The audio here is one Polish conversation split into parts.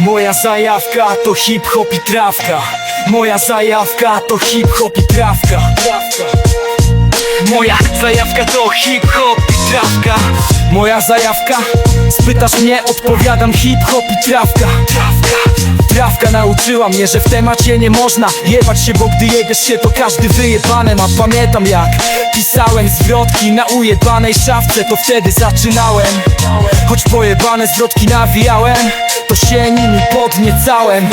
Moja zajawka to hip-hop i trawka. Moja zajawka to hip-hop i trawka. Moja zajawka to hip-hop i trawka. Moja zajawka? Spytasz mnie, odpowiadam hip-hop i trawka. Trawka nauczyła mnie, że w temacie nie można Jebać się, bo gdy jebiesz się to każdy wyjebanem A pamiętam jak pisałem zwrotki na ujebanej szafce To wtedy zaczynałem. Choć pojebane zwrotki nawijałem To się nimi podniecałem.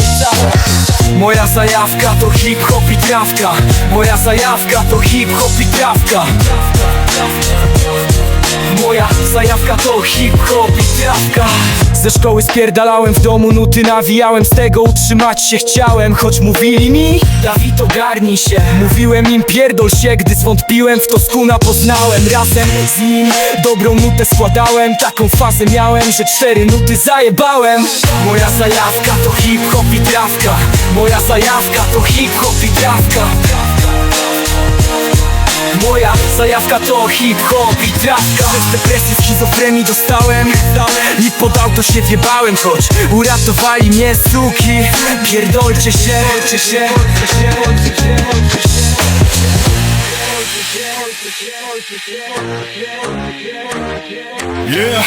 Moja zajawka to hip-hop i trawka. Moja zajawka to hip-hop i trawka Moja zajawka to hip-hop i trawka. Ze szkoły spierdalałem w domu, nuty nawijałem Z tego utrzymać się chciałem Choć mówili mi, Dawid ogarnij się. Mówiłem im pierdol się, gdy zwątpiłem W to skuna poznałem. Razem z nim dobrą nutę składałem Taką fazę miałem, że cztery nuty zajebałem. Moja zajawka to hip-hop i trawka. Moja zajawka to hip-hop i trawka Moja zajawka to hip-hop i trawka Przez depresję, schizofrenii dostałem I pod auto się wjebałem Choć uratowali mnie suki Pierdolcie się, się, się Yeah,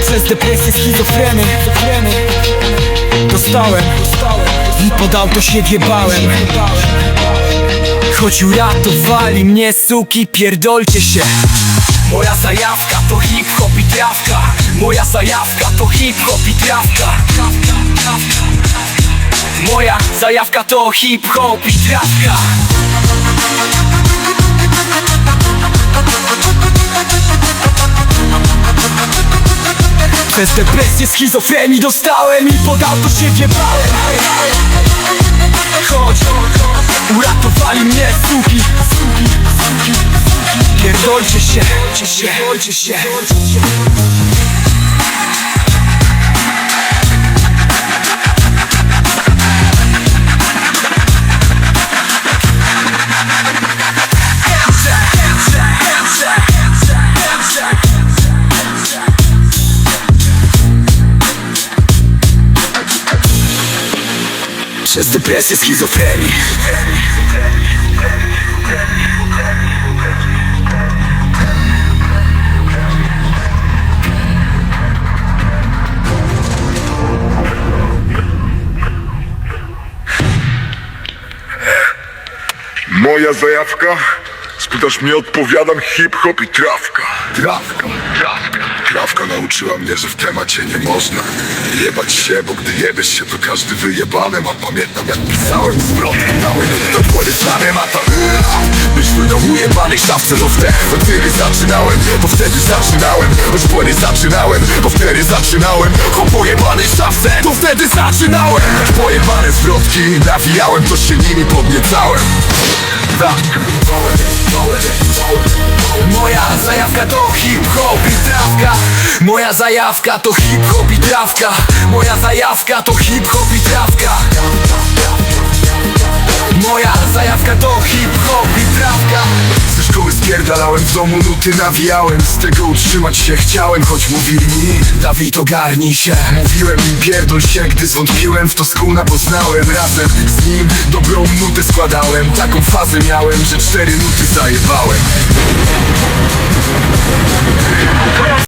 Przez depresję, schizofrenię Dostałem pod auto się wjebałem Choć uratowali mnie suki, pierdolcie się. Moja zajawka to hip-hop i trawka. Moja zajawka to hip-hop i trawka. Moja zajawka to hip-hop i trawka Przez depresję, schizofrenii dostałem I pod auto się wjebałem Chodź, uratowali mnie suki. Pierdolcie się, pierdolcie się Przez depresję, schizofrenii. Moja zajawka? Spytasz mnie, odpowiadam hip-hop i trawka. Trawka, Trawka nauczyła mnie, że w temacie nie można Jebać się, bo gdy jebiesz się to każdy wyjebanem A pamiętam jak pisałem zwrotki Dałem to twoje znane mata Byśmy na ujebanej szafce, to wtedy To wtedy zaczynałem, bo wtedy zaczynałem Choć płynnie zaczynałem, bo wtedy zaczynałem. O pojebanej szafce, to wtedy zaczynałem. Pojebane zwrotki nawijałem, to się nimi podniecałem. Tak Moja zajawka to hip-hop i trawka. Moja zajawka to hip-hop i trawka. Moja zajawka to hip-hop i trawka. Moja szkoły spierdalałem w domu, nuty nawijałem. Z tego utrzymać się chciałem, choć mówili mi Dawid ogarnij się. Mówiłem im pierdol się, gdy zwątpiłem w to skuna poznałem Razem z nim. Dobrą nutę składałem Taką fazę miałem, że cztery nuty zajebałem